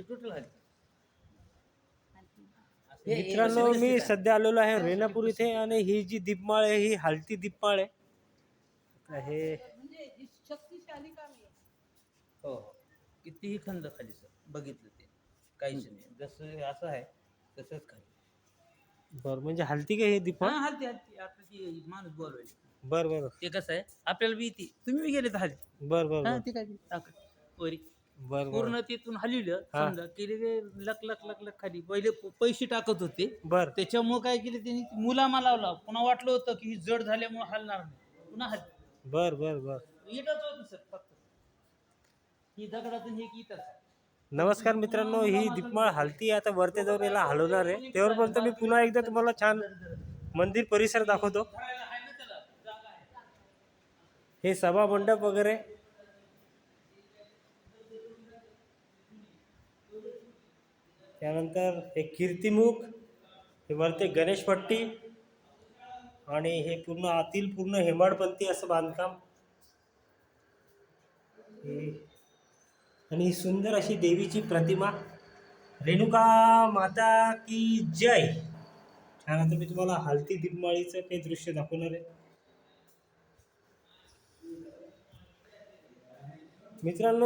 हे टोटल हल्दी मित्रांनो मी सध्या आलेलो आहे रेणापूर इथे आणि ही जी दीपमाळ आहे ही हलती दीपमाळ आहे हे म्हणजे शक्तिशाली काम आहे हो हो कितीही खंड खाली सर बघितलं ते काहीच नाही जसं असं आहे तसंच खाली बरं म्हणजे हलती का ही हा दीपमाळ हलती हलती आता ती माणूस बोलवायची बरं बरं ते कसं आहे आपल्याला बी ती तुम्ही बी गेले तर हलती बरं बरं हा बरं ते काय ते बरं बरं. पूर्ण तिथून हलविलं हा. समजा ते लक लक लक लक खाली. पहिले प- पैसे टाकत होते. बरं. त्याच्यामुळे काय केले त्यांनी? मुलामा लावला. पुन्हा वाटलं होतं की ही जड झाल्यामुळे हलणार नाही. पुन्हा हल. बरं बरं बरं. इटच होती सर फक्त. ही दगडातून हे की इटच नमस्कार मित्रांनो ही दीपमाळ हलती आता वरती जाऊन याला हलवणार आहे. तेवढपर्यंत मी पुन्हा एकदा तुम्हाला छान मंदिर परिसर दाखवतो. हे सभा मंडप वगैरे त्यानंतर हे कीर्तिमुख हे वरती गणेशपट्टी आणि हे पूर्ण आतील पूर्ण हेमाडपंथी असं बांधकाम. आणि ही सुंदर अशी देवीची प्रतिमा. रेणुका माता की जय. त्यानंतर मी तुम्हाला हलती दीपमाळीचं काही दृश्य दाखवणार आहे. मित्रांनो